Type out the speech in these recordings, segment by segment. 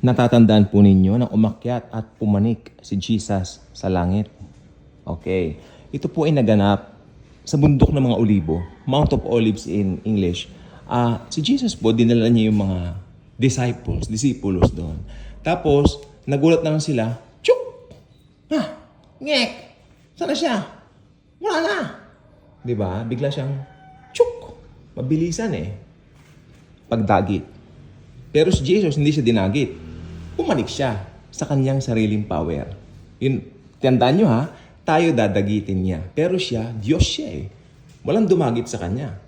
Natatandaan po ninyo na umakyat at pumanik si Jesus sa langit. Okay. Ito po ay naganap sa bundok ng mga olibo, Mount of Olives in English. Ah, si Jesus po, dinala niya yung mga disciples, disciples doon. Tapos, nagulat naman sila, Chuk! Ah, ngek! Sana siya? Wala na! Di ba? Bigla siyang, Chuk! Mabilisan eh. Pagdagit. Pero si Jesus, hindi siya dinagit. Pumanik siya sa kanyang sariling power. Yun, tandaan nyo ha, tayo dadagitin niya. Pero siya, Diyos siya eh. Walang dumagit sa kanya.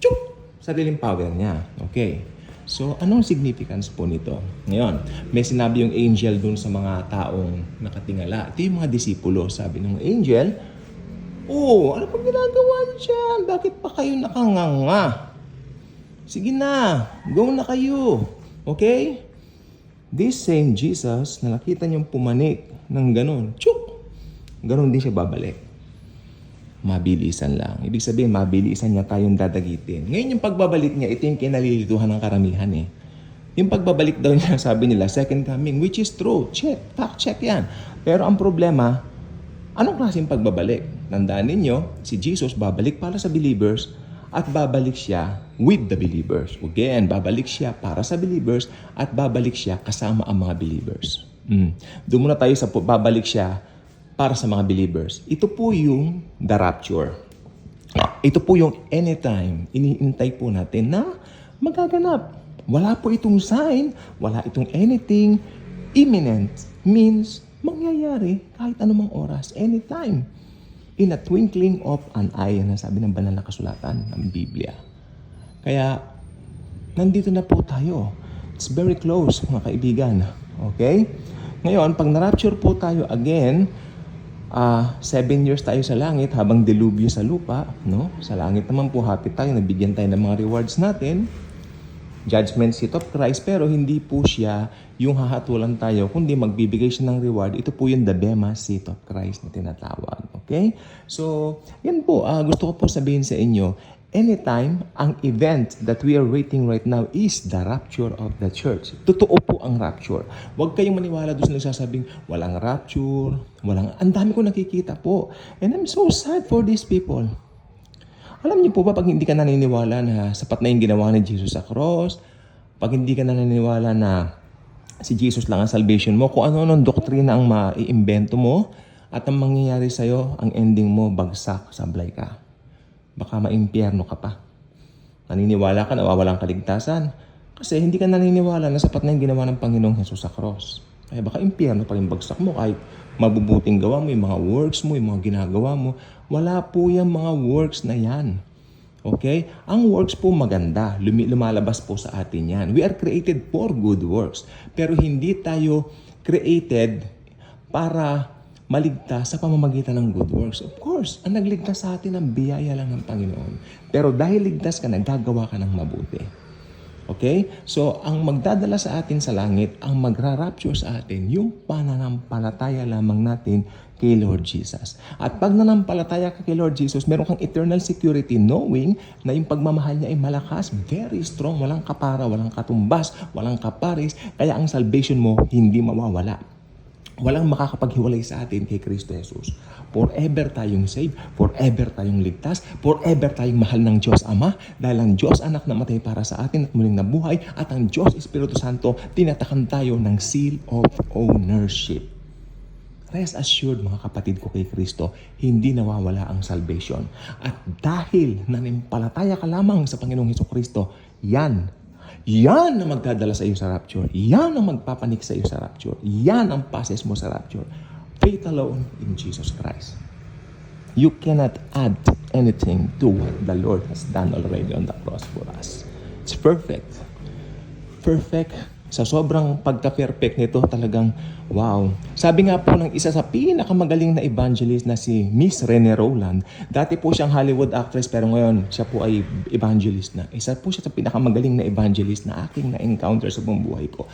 Chuk! Sariling power niya. Okay. So, anong significance po nito? Ngayon, may sinabi yung angel dun sa mga taong nakatingala. Ito yung mga disipulo. Sabi ng angel, Oh, ano pang ginagawa niyo? Bakit pa kayo nakanganga? Sige na, go na kayo. Okay? This same Jesus na nakita niyong pumanik ng ganun, tsuk! Ganun din siya babalik. Mabilisan lang. Ibig sabihin, mabilisan niya tayong dadagitin. Ngayon yung pagbabalik niya, ito yung kinalilituhan ng karamihan eh. Yung pagbabalik daw niya, sabi nila, second coming, which is true. Check, fact check yan. Pero ang problema, anong klaseng pagbabalik? Tandaan ninyo, si Jesus babalik para sa believers at babalik siya with the believers. Again, babalik siya para sa believers at babalik siya kasama ang mga believers. Mm. Doon muna tayo sa babalik siya para sa mga believers. Ito po yung the rapture. Ito po yung anytime, iniintay po natin na magaganap. Wala po itong sign, wala itong anything imminent means mangyayari kahit anumang oras, anytime. In a twinkling of an eye, yan ang sabi ng banal na kasulatan ng Biblia. Kaya, nandito na po tayo. It's very close, mga kaibigan. Okay? Ngayon, pag na-rapture po tayo again, ah seven years tayo sa langit habang dilubyo sa lupa, no? Sa langit naman po happy tayo, nabigyan tayo ng mga rewards natin. Judgment seat of Christ, pero hindi po siya yung hahatulan tayo, kundi magbibigay siya ng reward. Ito po yung the Bema seat of Christ na tinatawag. Okay? So, yan po. ah, gusto ko po sabihin sa inyo, anytime, ang event that we are waiting right now is the rapture of the church. Totoo po ang rapture. Huwag kayong maniwala doon sa nagsasabing, walang rapture, walang... Ang dami ko nakikita po. And I'm so sad for these people. Alam niyo po ba pag hindi ka naniniwala na sapat na yung ginawa ni Jesus sa cross, pag hindi ka naniniwala na si Jesus lang ang salvation mo, kung ano-anong doktrina ang maiimbento mo, at ang mangyayari sa'yo, ang ending mo, bagsak, sablay ka. Baka maimpyerno ka pa. Naniniwala ka na wawalang kaligtasan. Kasi hindi ka naniniwala na sapat na yung ginawa ng Panginoong Jesus sa cross. Kaya baka impyerno pa rin bagsak mo kahit mabubuting gawa mo, yung mga works mo, yung mga ginagawa mo. Wala po yung mga works na yan. Okay? Ang works po maganda. Lumi- lumalabas po sa atin yan. We are created for good works. Pero hindi tayo created para maligtas sa pamamagitan ng good works. Of course, ang nagligtas sa atin ang biyaya lang ng Panginoon. Pero dahil ligtas ka, nagagawa ka ng mabuti. Okay? So, ang magdadala sa atin sa langit, ang magra-rapture sa atin, yung pananampalataya lamang natin kay Lord Jesus. At pag nanampalataya ka kay Lord Jesus, meron kang eternal security knowing na yung pagmamahal niya ay malakas, very strong, walang kapara, walang katumbas, walang kaparis, kaya ang salvation mo hindi mawawala. Walang makakapaghiwalay sa atin kay Kristo Jesus. Forever tayong saved, forever tayong ligtas, forever tayong mahal ng Diyos Ama dahil ang Diyos Anak na matay para sa atin at muling nabuhay at ang Diyos Espiritu Santo tinatakan tayo ng seal of ownership. Rest assured mga kapatid ko kay Kristo, hindi nawawala ang salvation. At dahil nanimpalataya ka lamang sa Panginoong Heso Kristo, yan yan ang magdadala sa iyo sa rapture. Yan ang magpapanik sa iyo sa rapture. Yan ang passes mo sa rapture. Faith alone in Jesus Christ. You cannot add anything to what the Lord has done already on the cross for us. It's perfect. Perfect. Sa sobrang pagka-perfect nito, talagang wow. Sabi nga po ng isa sa pinakamagaling na evangelist na si Miss Rene Rowland, dati po siyang Hollywood actress pero ngayon siya po ay evangelist na. Isa po siya sa pinakamagaling na evangelist na aking na-encounter sa buong buhay ko.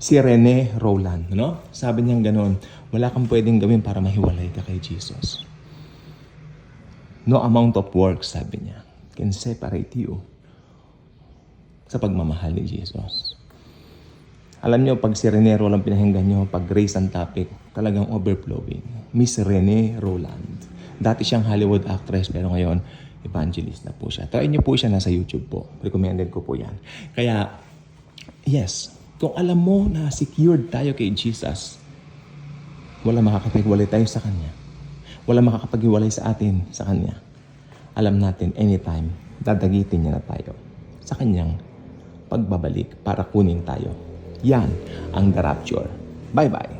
Si Rene Rowland, no? Sabi niya ganoon, wala kang pwedeng gawin para mahiwalay ka kay Jesus. No amount of work, sabi niya, can separate you sa pagmamahal ni Jesus. Alam nyo, pag si Rene Roland pinahinggan nyo, pag race ang topic, talagang overflowing. Miss Rene Roland. Dati siyang Hollywood actress, pero ngayon, evangelist na po siya. Try nyo po siya, nasa YouTube po. Recommended ko po yan. Kaya, yes, kung alam mo na secured tayo kay Jesus, wala makakapaghiwalay tayo sa Kanya. Wala makakapaghiwalay sa atin sa Kanya. Alam natin, anytime, dadagitin niya na tayo sa Kanyang pagbabalik para kunin tayo. Yan ang The Rapture. Bye-bye.